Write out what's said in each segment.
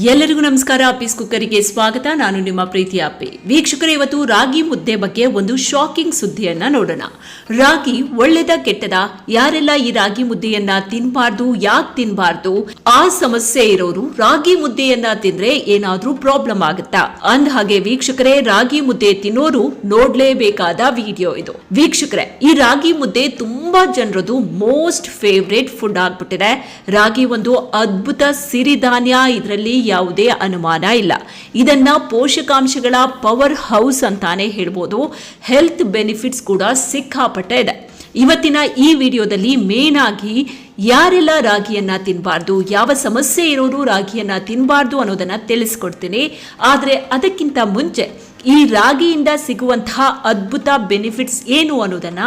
ಎಲ್ಲರಿಗೂ ನಮಸ್ಕಾರ. ಅಪ್ಪೀಸ್ ಕುಕ್ಕರಿಗೆ ಸ್ವಾಗತ. ನಾನು ನಿಮ್ಮ ಪ್ರೀತಿ ಅಪ್ಪಿ. ವೀಕ್ಷಕರೇ, ಇವತ್ತು ರಾಗಿ ಮುದ್ದೆ ಬಗ್ಗೆ ಒಂದು ಶಾಕಿಂಗ್ ಸುದ್ದಿಯನ್ನ ನೋಡೋಣ. ರಾಗಿ ಒಳ್ಳೆದ ಕೆಟ್ಟದ? ಯಾರೆಲ್ಲ ಈ ರಾಗಿ ಮುದ್ದೆಯನ್ನ ತಿನ್ಬಾರ್ದು? ಯಾಕೆ ತಿನ್ಬಾರ್ದು? ಆ ಸಮಸ್ಯೆ ಇರೋರು ರಾಗಿ ಮುದ್ದೆಯನ್ನ ತಿಂದ್ರೆ ಏನಾದ್ರೂ ಪ್ರಾಬ್ಲಮ್ ಆಗುತ್ತಾ? ಅಂದ ಹಾಗೆ ವೀಕ್ಷಕರೇ, ರಾಗಿ ಮುದ್ದೆ ತಿನ್ನೋರು ನೋಡ್ಲೇಬೇಕಾದ ವಿಡಿಯೋ ಇದು. ವೀಕ್ಷಕರೇ, ಈ ರಾಗಿ ಮುದ್ದೆ ತುಂಬಾ ಜನರದು ಮೋಸ್ಟ್ ಫೇವ್ರೇಟ್ ಫುಡ್ ಆಗ್ಬಿಟ್ಟಿದೆ. ರಾಗಿ ಒಂದು ಅದ್ಭುತ ಸಿರಿಧಾನ್ಯ. ಇದರಲ್ಲಿ ಯಾವುದೇ ಅನುಮಾನ ಇಲ್ಲ. ಇದನ್ನ ಪೋಷಕಾಂಶಗಳ ಪವರ್ ಹೌಸ್ ಅಂತಾನೆ ಹೇಳ್ಬೋದು. ಹೆಲ್ತ್ ಬೆನಿಫಿಟ್ಸ್ ಕೂಡ ಸಿಕ್ಕಾಪಟ್ಟೆ ಇದೆ. ಇವತ್ತಿನ ಈ ವಿಡಿಯೋದಲ್ಲಿ ಮೇನ್ ಆಗಿ ಯಾರೆಲ್ಲ ರಾಗಿಯನ್ನ ತಿನ್ನಬಾರ್ದು ಯಾವ ಸಮಸ್ಯೆ ಇರೋರು ರಾಗಿಯನ್ನ ತಿನ್ನಬಾರ್ದು ಅನ್ನೋದನ್ನ ತಿಳಿಸ್ಕೊಡ್ತೀನಿ. ಆದ್ರೆ ಅದಕ್ಕಿಂತ ಮುಂಚೆ ಈ ರಾಗಿಯಿಂದ ಸಿಗುವಂತಹ ಅದ್ಭುತ ಬೆನಿಫಿಟ್ಸ್ ಏನು ಅನ್ನೋದನ್ನ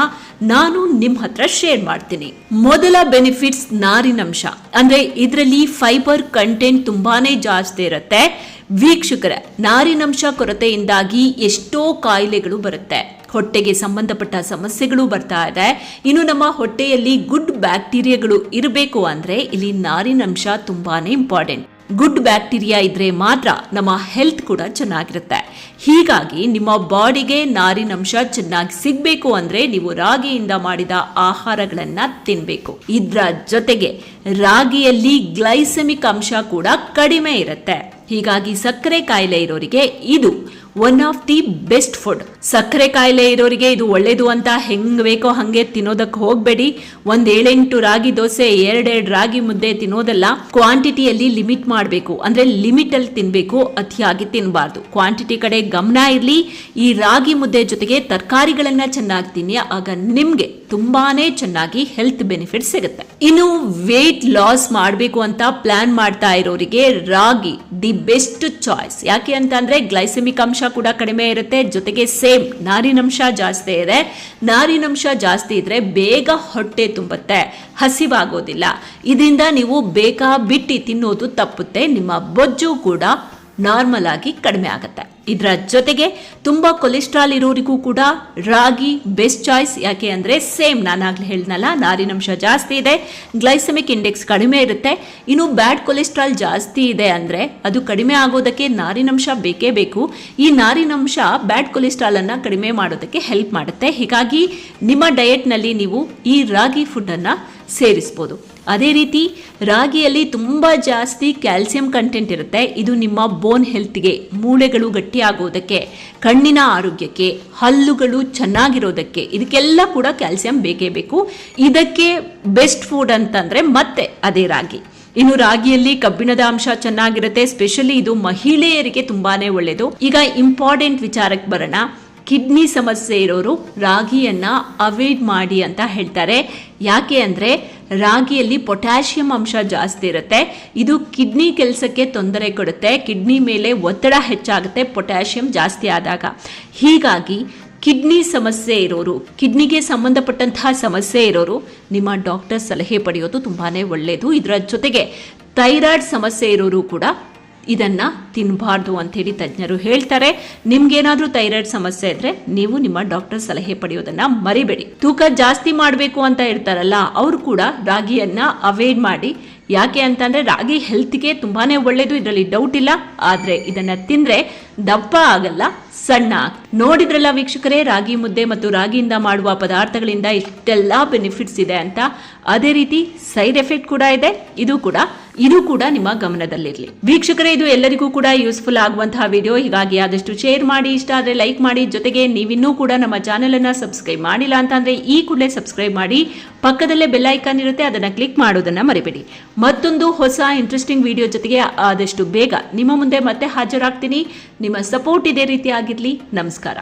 ನಾನು ನಿಮ್ಮ ಹತ್ರ ಶೇರ್ ಮಾಡ್ತೀನಿ. ಮೊದಲ ಬೆನಿಫಿಟ್ಸ್ ನಾರಿನಂಶ. ಅಂದ್ರೆ ಇದರಲ್ಲಿ ಫೈಬರ್ ಕಂಟೆಂಟ್ ತುಂಬಾನೇ ಜಾಸ್ತಿ ಇರುತ್ತೆ. ವೀಕ್ಷಕರ, ನಾರಿನಂಶ ಕೊರತೆಯಿಂದಾಗಿ ಎಷ್ಟೋ ಕಾಯಿಲೆಗಳು ಬರುತ್ತೆ. ಹೊಟ್ಟೆಗೆ ಸಂಬಂಧಪಟ್ಟ ಸಮಸ್ಯೆಗಳು ಬರ್ತಾ ಇದೆ. ಇನ್ನು ನಮ್ಮ ಹೊಟ್ಟೆಯಲ್ಲಿ ಗುಡ್ ಬ್ಯಾಕ್ಟೀರಿಯಾಗಳು ಇರಬೇಕು ಅಂದ್ರೆ ಇಲ್ಲಿ ನಾರಿನಂಶ ತುಂಬಾನೇ ಇಂಪಾರ್ಟೆಂಟ್ ಗುಡ್ ಬ್ಯಾಕ್ಟೀರಿಯಾ ಇದ್ರೆ ಮಾತ್ರ ನಮ್ಮ ಹೆಲ್ತ್ ಕೂಡ ಚೆನ್ನಾಗಿರುತ್ತೆ. ಹೀಗಾಗಿ ನಿಮ್ಮ ಬಾಡಿಗೆ ನಾರಿನಂಶ ಚೆನ್ನಾಗಿ ಸಿಗಬೇಕು ಅಂದ್ರೆ ನೀವು ರಾಗಿಯಿಂದ ಮಾಡಿದ ಆಹಾರಗಳನ್ನು ತಿನ್ನಬೇಕು ಇದರ ಜೊತೆಗೆ ರಾಗಿಯಲ್ಲಿ ಗ್ಲೈಸೆಮಿಕ್ ಅಂಶ ಕೂಡ ಕಡಿಮೆ ಇರುತ್ತೆ. ಹೀಗಾಗಿ ಸಕ್ಕರೆ ಕಾಯಿಲೆ ಇರೋರಿಗೆ ಇದು one of the best food ಸಕ್ಕರೆ ಕಾಯಿಲೆ ಇರೋರಿಗೆ ಇದು ಒಳ್ಳೇದು ಅಂತ ಹೆಂಗ್ ಬೇಕೋ ಹಂಗೆ ತಿನ್ನೋದಕ್ಕೆ ಹೋಗ್ಬೇಡಿ. ಒಂದ್ ಏಳೆಂಟು ರಾಗಿ ದೋಸೆ, ಎರಡೆರಡು ರಾಗಿ ಮುದ್ದೆ ತಿನ್ನೋದಲ್ಲ ಕ್ವಾಂಟಿಟಿಯಲ್ಲಿ ಲಿಮಿಟ್ ಮಾಡಬೇಕು. ಅಂದ್ರೆ ಲಿಮಿಟ್ ಅಲ್ಲಿ ತಿನ್ಬೇಕು, ಅತಿಯಾಗಿ ತಿನ್ನಬಾರ್ದು ಕ್ವಾಂಟಿಟಿ ಕಡೆ ಗಮನ ಇರಲಿ. ಈ ರಾಗಿ ಮುದ್ದೆ ಜೊತೆಗೆ ತರಕಾರಿಗಳನ್ನ ಚೆನ್ನಾಗಿ ತಿನ್ನಿ. ಆಗ ನಿಮ್ಗೆ ತುಂಬಾನೇ ಚೆನ್ನಾಗಿ ಹೆಲ್ತ್ ಬೆನಿಫಿಟ್ ಸಿಗುತ್ತೆ. ಇನ್ನು ವೇಟ್ ಲಾಸ್ ಮಾಡಬೇಕು ಅಂತ ಪ್ಲಾನ್ ಮಾಡ್ತಾ ಇರೋರಿಗೆ ರಾಗಿ, ದಿ ಬೆಸ್ಟ್ ಚಾಯ್ಸ್ ಯಾಕೆ ಅಂತ ಅಂದ್ರೆ ಗ್ಲೈಸೆಮಿಕ್ ಅಂಶ ಕೂಡ ಕಡಿಮೆ ಇರುತ್ತೆ, ಜೊತೆಗೆ ಸೇಮ್ ನಾರಿನಂಶ ಜಾಸ್ತಿ ಇದೆ. ನಾರಿನಂಶ ಜಾಸ್ತಿ ಇದ್ರೆ ಬೇಗ ಹೊಟ್ಟೆ ತುಂಬುತ್ತೆ, ಹಸಿವಾಗೋದಿಲ್ಲ. ಇದರಿಂದ ನೀವು ಬೇಕಾ ಬಿಟ್ಟು ತಿನ್ನೋದು ತಪ್ಪುತ್ತೆ, ನಿಮ್ಮ ಬೊಜ್ಜು ಕೂಡ ನಾರ್ಮಲ್ ಆಗಿ ಕಡಿಮೆ ಆಗುತ್ತೆ. ಇದರ ಜೊತೆಗೆ ತುಂಬ ಕೊಲೆಸ್ಟ್ರಾಲ್ ಇರೋರಿಗೂ ಕೂಡ ರಾಗಿ ಬೆಸ್ಟ್ ಚಾಯ್ಸ್ ಯಾಕೆ ಅಂದರೆ ಸೇಮ್ ನಾನಾಗಲೇ ಹೇಳಿದ್ನಲ್ಲ ನಾರಿನಂಶ ಜಾಸ್ತಿ ಇದೆ ಗ್ಲೈಸಮಿಕ್ ಇಂಡೆಕ್ಸ್ ಕಡಿಮೆ ಇರುತ್ತೆ. ಇನ್ನು ಬ್ಯಾಡ್ ಕೊಲೆಸ್ಟ್ರಾಲ್ ಜಾಸ್ತಿ ಇದೆ ಅಂದರೆ ಅದು ಕಡಿಮೆ ಆಗೋದಕ್ಕೆ ನಾರಿನಂಶ ಬೇಕೇ ಬೇಕು. ಈ ನಾರಿನಂಶ ಬ್ಯಾಡ್ ಕೊಲೆಸ್ಟ್ರಾಲನ್ನು ಕಡಿಮೆ ಮಾಡೋದಕ್ಕೆ ಹೆಲ್ಪ್ ಮಾಡುತ್ತೆ. ಹೀಗಾಗಿ ನಿಮ್ಮ ಡಯೆಟ್ನಲ್ಲಿ ನೀವು ಈ ರಾಗಿ ಫುಡ್ಡನ್ನು ಸೇರಿಸ್ಬೋದು. ಅದೇ ರೀತಿ ರಾಗಿಯಲ್ಲಿ ತುಂಬ ಜಾಸ್ತಿ ಕ್ಯಾಲ್ಸಿಯಂ ಕಂಟೆಂಟ್ ಇರುತ್ತೆ. ಇದು ನಿಮ್ಮ ಬೋನ್ ಹೆಲ್ತ್ಗೆ ಮೂಳೆಗಳು ಗಟ್ಟಿಯಾಗೋದಕ್ಕೆ, ಕಣ್ಣಿನ ಆರೋಗ್ಯಕ್ಕೆ, ಹಲ್ಲುಗಳು ಚೆನ್ನಾಗಿರೋದಕ್ಕೆ, ಇದಕ್ಕೆಲ್ಲ ಕೂಡ ಕ್ಯಾಲ್ಸಿಯಂ ಬೇಕೇ ಬೇಕು. ಇದಕ್ಕೆ ಬೆಸ್ಟ್ ಫುಡ್ ಅಂತಂದರೆ ಮತ್ತೆ ಅದೇ ರಾಗಿ. ಇನ್ನು ರಾಗಿಯಲ್ಲಿ ಕಬ್ಬಿಣದ ಅಂಶ ಚೆನ್ನಾಗಿರುತ್ತೆ. ಸ್ಪೆಷಲಿ ಇದು ಮಹಿಳೆಯರಿಗೆ ತುಂಬಾನೇ ಒಳ್ಳೆಯದು ಈಗ ಇಂಪಾರ್ಟೆಂಟ್ ವಿಚಾರಕ್ಕೆ ಬರೋಣ. ಕಿಡ್ನಿ ಸಮಸ್ಯೆ ಇರೋರು ರಾಗಿಯನ್ನು ಅವಾಯ್ಡ್ ಮಾಡಿ ಅಂತ ಹೇಳ್ತಾರೆ. ಯಾಕೆ ಅಂದರೆ ರಾಗಿಯಲ್ಲಿ ಪೊಟ್ಯಾಷಿಯಂ ಅಂಶ ಜಾಸ್ತಿ ಇರುತ್ತೆ. ಇದು ಕಿಡ್ನಿ ಕೆಲಸಕ್ಕೆ ತೊಂದರೆ ಕೊಡುತ್ತೆ. ಕಿಡ್ನಿ ಮೇಲೆ ಒತ್ತಡ ಹೆಚ್ಚಾಗುತ್ತೆ, ಪೊಟ್ಯಾಷಿಯಂ ಜಾಸ್ತಿ ಆದಾಗ. ಹೀಗಾಗಿ ಕಿಡ್ನಿ ಸಮಸ್ಯೆ ಇರೋರು, ಕಿಡ್ನಿಗೆ ಸಂಬಂಧಪಟ್ಟಂತಹ ಸಮಸ್ಯೆ ಇರೋರು ನಿಮ್ಮ ಡಾಕ್ಟರ್ ಸಲಹೆ ಪಡೆಯೋದು ತುಂಬಾ ಒಳ್ಳೆಯದು ಇದರ ಜೊತೆಗೆ ಥೈರಾಯ್ಡ್ ಸಮಸ್ಯೆ ಇರೋರು ಕೂಡ ಇದನ್ನ ತಿನ್ನಬಾರ್ದು ಅಂತೇಳಿ ತಜ್ಞರು ಹೇಳ್ತಾರೆ. ನಿಮ್ಗೇನಾದ್ರೂ ಥೈರಾಯ್ಡ್ ಸಮಸ್ಯೆ ಇದ್ರೆ ನೀವು ನಿಮ್ಮ ಡಾಕ್ಟರ್ ಸಲಹೆ ಪಡೆಯೋದನ್ನ ಮರಿಬೇಡಿ. ತೂಕ ಜಾಸ್ತಿ ಮಾಡಬೇಕು ಅಂತ ಇರ್ತಾರಲ್ಲ ಅವರು ಕೂಡ ರಾಗಿಯನ್ನ ಅವಾಯ್ಡ್ ಮಾಡಿ. ಯಾಕೆ ಅಂತಂದ್ರೆ ರಾಗಿ ಹೆಲ್ತ್ಗೆ ತುಂಬಾನೇ ಒಳ್ಳೇದು, ಇದರಲ್ಲಿ ಡೌಟ್ ಇಲ್ಲ. ಆದ್ರೆ ಇದನ್ನ ತಿಂದ್ರೆ ದಪ್ಪ ಆಗಲ್ಲ, ಸಣ್ಣ ನೋಡಿದ್ರಲ್ಲ ವೀಕ್ಷಕರೇ, ರಾಗಿ ಮುದ್ದೆ ಮತ್ತು ರಾಗಿಯಿಂದ ಮಾಡುವ ಪದಾರ್ಥಗಳಿಂದ ಇಷ್ಟೆಲ್ಲ ಬೆನಿಫಿಟ್ಸ್ ಇದೆ ಅಂತ. ಅದೇ ರೀತಿ ಸೈಡ್ ಎಫೆಕ್ಟ್ ಕೂಡ ಇದೆ, ಇದು ಕೂಡ ಇದು ಕೂಡ ನಿಮ್ಮ ಗಮನದಲ್ಲಿರಲಿ. ವೀಕ್ಷಕರೇ, ಇದು ಎಲ್ಲರಿಗೂ ಕೂಡ ಯೂಸ್ಫುಲ್ ಆಗುವಂತಹ ವಿಡಿಯೋ ಹೀಗಾಗಿ ಆದಷ್ಟು ಶೇರ್ ಮಾಡಿ, ಇಷ್ಟ ಆದ್ರೆ ಲೈಕ್ ಮಾಡಿ. ಜೊತೆಗೆ ನೀವಿನ್ನೂ ಕೂಡ ನಮ್ಮ ಚಾನೆಲ್ ಅನ್ನ ಸಬ್ಸ್ಕ್ರೈಬ್ ಮಾಡಿಲ್ಲ ಅಂತಂದ್ರೆ ಈ ಕೂಡಲೇ ಸಬ್ಸ್ಕ್ರೈಬ್ ಮಾಡಿ. ಪಕ್ಕದಲ್ಲೇ ಬೆಲ್ ಐಕಾನ್ ಇರುತ್ತೆ, ಅದನ್ನ ಕ್ಲಿಕ್ ಮಾಡೋದನ್ನ ಮರಿಬೇಡಿ. ಮತ್ತೊಂದು ಹೊಸ ಇಂಟ್ರೆಸ್ಟಿಂಗ್ ವಿಡಿಯೋ ಜೊತೆಗೆ ಆದಷ್ಟು ಬೇಗ ನಿಮ್ಮ ಮುಂದೆ ಮತ್ತೆ ಹಾಜರಾಗ್ತೀನಿ. ನಿಮ್ಮ ಸಪೋರ್ಟ್ ಇದೇ ರೀತಿ ಆಗಿರ್ಲಿ. ನಮಸ್ಕಾರ.